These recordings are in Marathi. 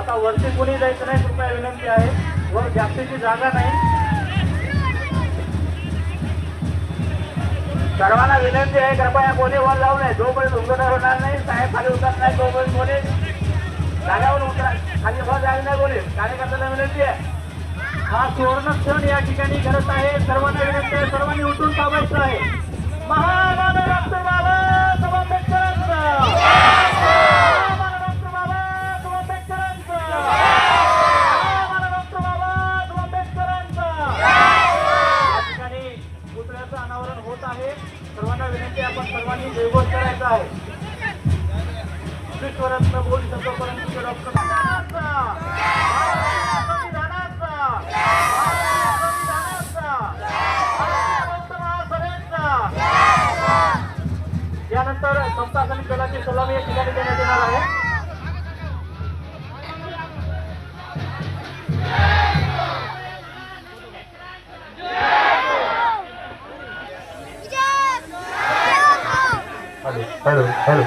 आता वरती कोणी जायचं नाही कृपया विनंती आहे. वर जास्तीची जागा नाही. सर्वांना विनंती आहे कृपया कोणी वर जाऊ नये. जोपर्यंत उतरणार होणार नाही साहेब खाली उतरत नाही तोपर्यंत कोणी जागावर उतरा खाली वर जायला नाही कोणी. कार्यकर्त्यांना विनंती आहे. हा सुवर्ण क्षण या ठिकाणी घडत आहे. सर्वांना विनंती आहे सर्वांनी उठून थांबायचं आहे. Hello hello hello.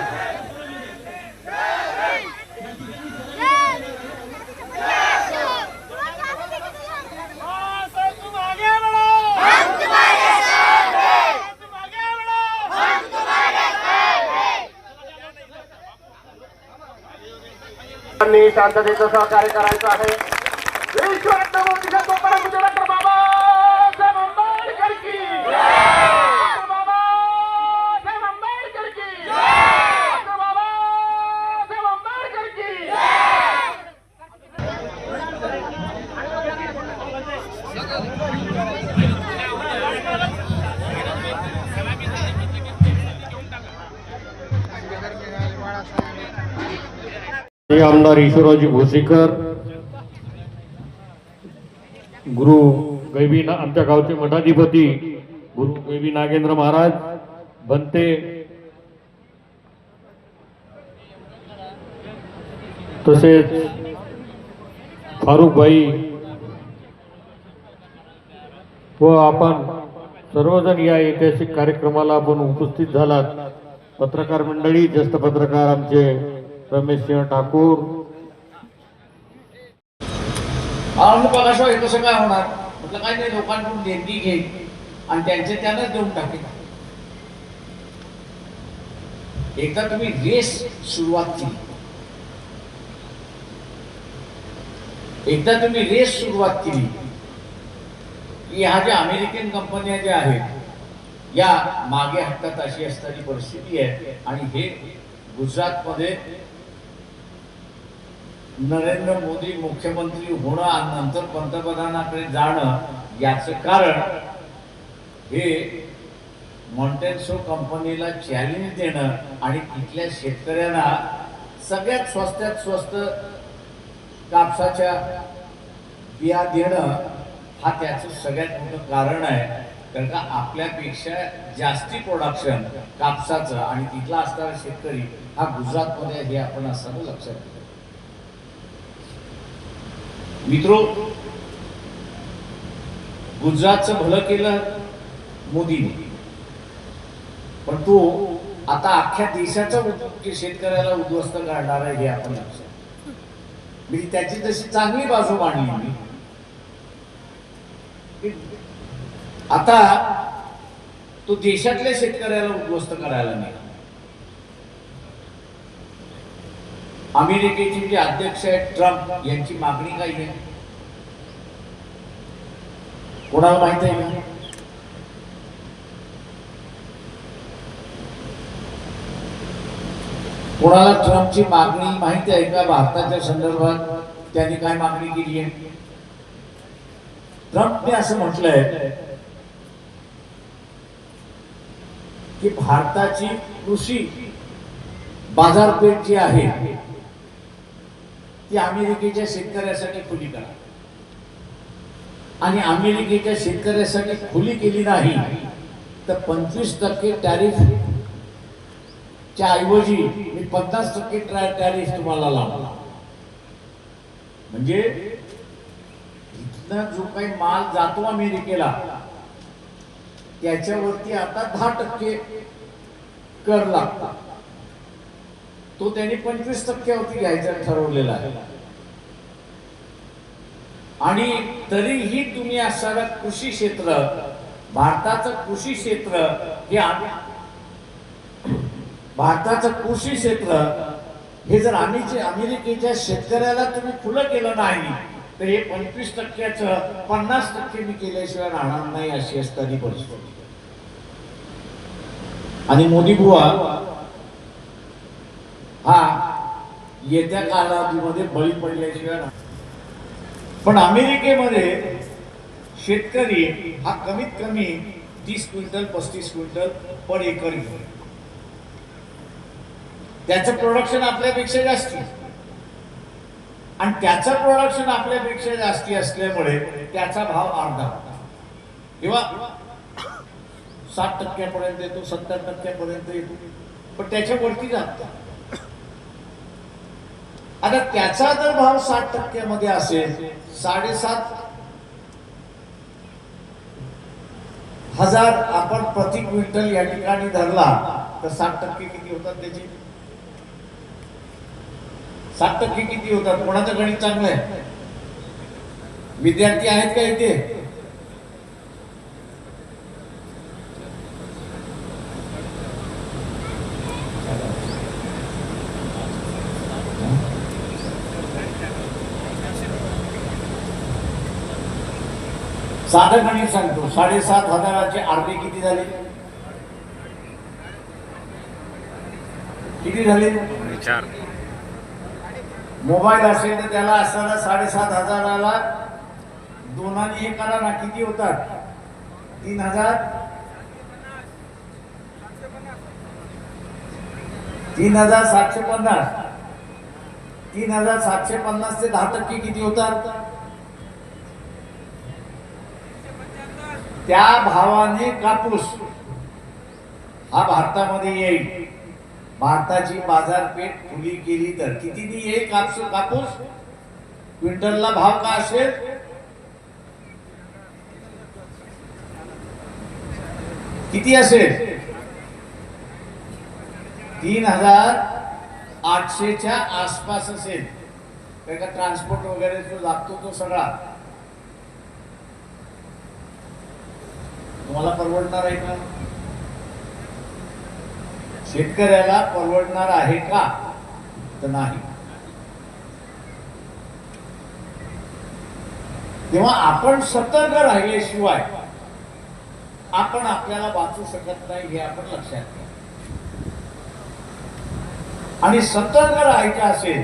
शांततेचं सहकार्य करायचं आहे. विश्वरत्न मोदीचा तोपर्यंत बाबा! ते आमदार ईश्वररावजी भोसेकर गुरु गैबी आमच्या गावचे मठाधिपती गुरु गैबी नागेंद्र महाराज बनते. तसेच फारुखबाई व आपण सर्वजण या ऐतिहासिक कार्यक्रमाला आपण उपस्थित झालात. पत्रकार मंडळी ज्येष्ठ पत्रकार आमचे रमेशसिंह ठाकूर। अनुपकाशिवाय कसं काय होणार. म्हटलं काय नाही लोकांकडून देणगी घे. आणि त्यांचे त्यांनाच देऊन टाके. एकदा तुम्ही रेस सुरुवात केली. एकदा तुम्ही रेस सुरुवात केली. की ह्या ज्या अमेरिकन कंपन्या ज्या आहेत या मागे हटतात अशी असणारी परिस्थिती आहे. आणि हे गुजरातमध्ये नरेंद्र मोदी मुख्यमंत्री होणं आणि नंतर पंतप्रधानाकडे जाणं याचं कारण हे मॉन्टेन्सो कंपनीला चॅलेंज देणं आणि तिथल्या शेतकऱ्यांना सगळ्यात स्वस्तात स्वस्त कापसाच्या बिया देणं हा त्याचं सगळ्यात मोठं कारण आहे. कारण का आपल्यापेक्षा जास्ती प्रोडक्शन कापसाचं आणि तिथला असणारा शेतकरी हा गुजरातमध्ये हे आपण असताना लक्षात घेतो मित्रो गुजरातचं भलं केलं मोदीने. पण तो आता अख्ख्या देशाच्या शेतकऱ्याला उद्ध्वस्त काढणार आहे हे आपण लक्षात म्हणजे त्याची जशी चांगली बाजू मांडली मी आता तो देशातल्या शेतकऱ्याला उद्ध्वस्त करायला नाही. अमेरिकेचे जे अध्यक्ष आहेत ट्रम्प यांची मागणी काय आहे कोणाला माहीत आहे? का कोणाला ट्रम्पची मागणी माहिती आहे का? भारताच्या संदर्भात त्यांनी काय मागणी केली आहे? ट्रम्पने असं म्हटलंय की भारताची कृषी बाजारपेठ जी आहे ती अमेरिकेच्या शेतकऱ्यासाठी खुली करा. आणि अमेरिकेच्या शेतकऱ्यासाठी खुली केली नाही तर पंचवीस टक्के टॅरिफ च्या ऐवजी मी पन्नास टक्के टॅरिफ तुम्हाला लावला म्हणजे इथनं जो काही माल जातो अमेरिकेला त्याच्यावरती आता दहा टक्के कर लागतात तो त्यांनी पंचवीस टक्क्यावरती घ्यायचा ठरवलेला आहे. आणि तरीही तुम्ही असणारा कृषी क्षेत्र भारताचं कृषी क्षेत्र हे आम्ही भारताचं कृषी क्षेत्र हे जर आम्ही जे अमेरिकेच्या शेतकऱ्याला तुम्ही खुलं केलं नाही तर हे पंचवीस टक्क्याचं पन्नास टक्के मी केल्याशिवाय राहणार नाही अशी असताना परिस्थिती. आणि मोदी बुवा हा येत्या कालावधीमध्ये बळी पडल्याशिवाय पण अमेरिकेमध्ये शेतकरी हा कमीत कमी तीस क्विंटल पस्तीस क्विंटल पर एकर घेतो. त्याचं प्रोडक्शन आपल्यापेक्षा जास्ती. आणि त्याचं प्रोडक्शन आपल्यापेक्षा जास्ती असल्यामुळे त्याचा भाव अर्धा किंवा साठ टक्क्यापर्यंत येतो सत्तर टक्क्यापर्यंत येतो. पण त्याच्या वरती जात. आता त्याचा जर भाव साठ टक्क्यामध्ये असेल साडेसात हजार आपण प्रति क्विंटल या ठिकाणी धरला तर साठ टक्के किती होतात त्याचे? साठ टक्के किती होतात? कोणाचं गणित चांगलं आहे? विद्यार्थी आहेत का इथे? साधं गणित सांगतो. साडेसात हजाराचे अर्धे किती झाले? किती झाले? मोबाईल असेल तर त्याला असताना साडेसात हजाराला दोनाने एक करा ना. किती होतात? तीन हजार? तीन हजार सातशे पन्नास. तीन हजार सातशे पन्नास ते दहा टक्के किती होतात? त्या भावाने कापूस हा भारतामध्ये येईल. भारताची बाजारपेठ खुली केली तर कितीनी येईल कापूस कापूस? क्विंटलला भाव का असेल? किती असेल? तीन हजार आठशेच्या आसपास असेल. त्याचा ट्रान्सपोर्ट वगैरे जो लागतो तो सगळा. तुम्हाला परवडणार आहे का? शेतकऱ्याला परवडणार आहे का? तर नाही. तेव्हा आपण सतर्क राहिल्याशिवाय आपण आपल्याला वाचू शकत नाही हे आपण लक्षात घ्या. आणि सतर्क राहायचं असेल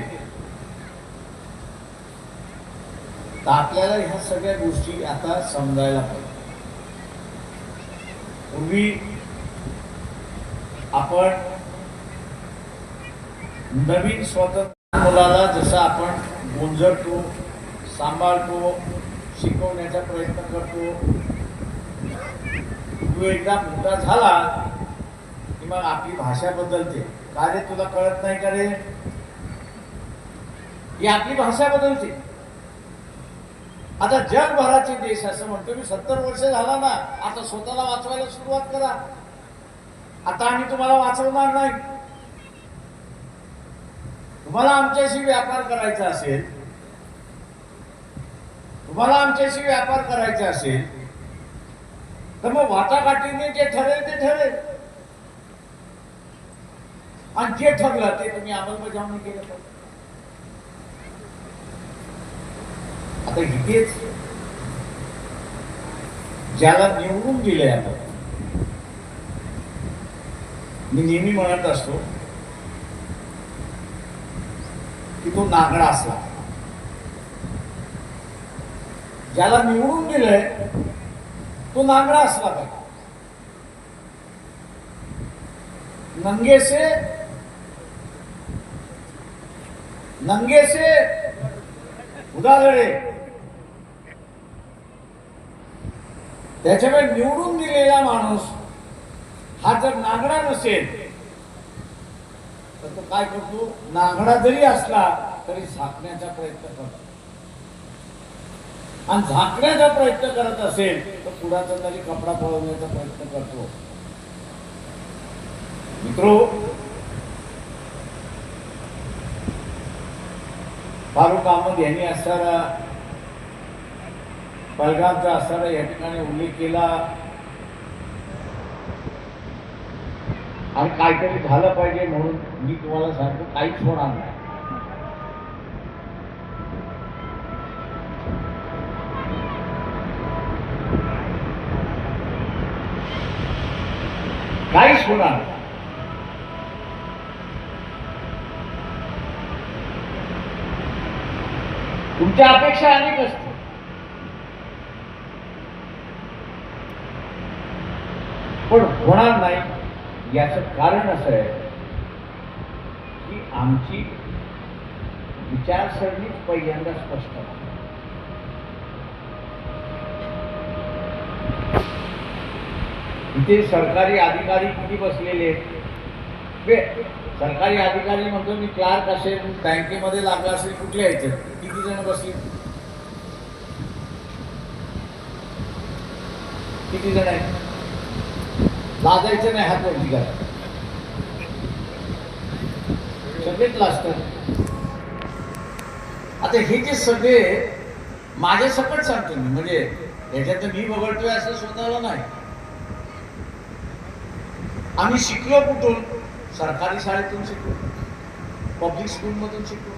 तर आपल्याला ह्या सगळ्या गोष्टी आता समजायला पाहिजे. पूर्वी आपण नवीन स्वतंत्र मुलाला जसं आपण गोंजरतो सांभाळतो शिकवण्याचा प्रयत्न करतो तो एकदा मोठा झाला की मग आपली भाषा बदलते. का रे तुला कळत नाही का रे? ही आपली भाषा बदलते. आता जगभराचे देश असं म्हणतो मी सत्तर वर्ष झाला ना आता स्वतःला वाचवायला सुरुवात करा. आता आम्ही तुम्हाला वाचवणार नाही. तुम्हाला आमच्याशी व्यापार करायचा असेल तुम्हाला आमच्याशी व्यापार करायचा असेल तर मग वाटाघाटीने जे ठरेल ते ठरेल. आणि जे ठरलं ते तुम्ही अंमलबजावणी केलं पाहिजे आता इथेच ज्याला निवडून दिले आपण मी नेहमी म्हणत असतो की तो नागडा असला. ज्याला निवडून दिलंय तो नागडा असला पाहिजे. नंगेसे नंगेसे उदाहरणे. त्याच्यामुळे निवडून दिलेला माणूस हा जर नांगडा नसेल तर तो काय करतो? नांगडा जरी असला तरी झाकण्याचा प्रयत्न करतो. आणि झाकण्याचा प्रयत्न करत असेल तर पुढाचा तरी कपडा पळवण्याचा प्रयत्न करतो. मित्रो फारुख अहमद यांनी असणारा पलगामचा असणारा या ठिकाणी उल्लेख केला आणि काहीतरी झालं पाहिजे म्हणून मी तुम्हाला सांगतो काहीच होणार नाही काहीच होणार नाही. तुमच्या अपेक्षा अनेक असतील. पण होणार नाही याचं कारण असं आहे की आमची विचारसरणीच पहिल्यांदा स्पष्ट इथे सरकारी अधिकारी किती बसलेले आहेत? सरकारी अधिकारी म्हणतो मी क्लार्क असेल बँकेमध्ये लागला असेल कुठल्या याच्यात किती जण बसले? किती जण आहेत? लाजायचं नाही हात वरती करा सगळेच लाजतात आता हे जे सगळे माझ्या सकट सांगतो मी. म्हणजे याच्यात मी बघतोय असं स्वतःला नाही. आम्ही शिकलो कुठून? सरकारी शाळेतून शिकलो. पब्लिक स्कूलमधून शिकलो.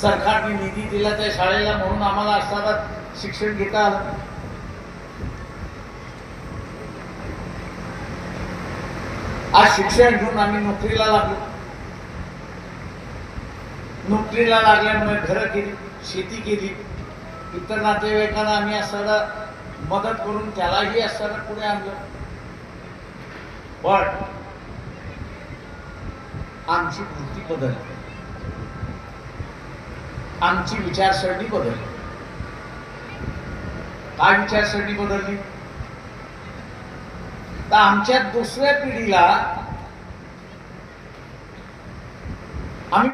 सरकारने निधी दिला त्या शाळेला म्हणून आम्हाला असताना शिक्षण घेता आलं. आज शिक्षण घेऊन आम्ही नोकरीला लागलो. नोकरीला लागल्यामुळे घरं केली शेती केली इतर नातेवाईकांना आम्ही असताना मदत करून त्यालाही असताना पुढे आणलं. पण आमची वृत्ती बदलली. आमची विचारसरणी बदलली. काय विचारसरणी बदलली? तर आमच्या दुसऱ्या पिढीला आम्ही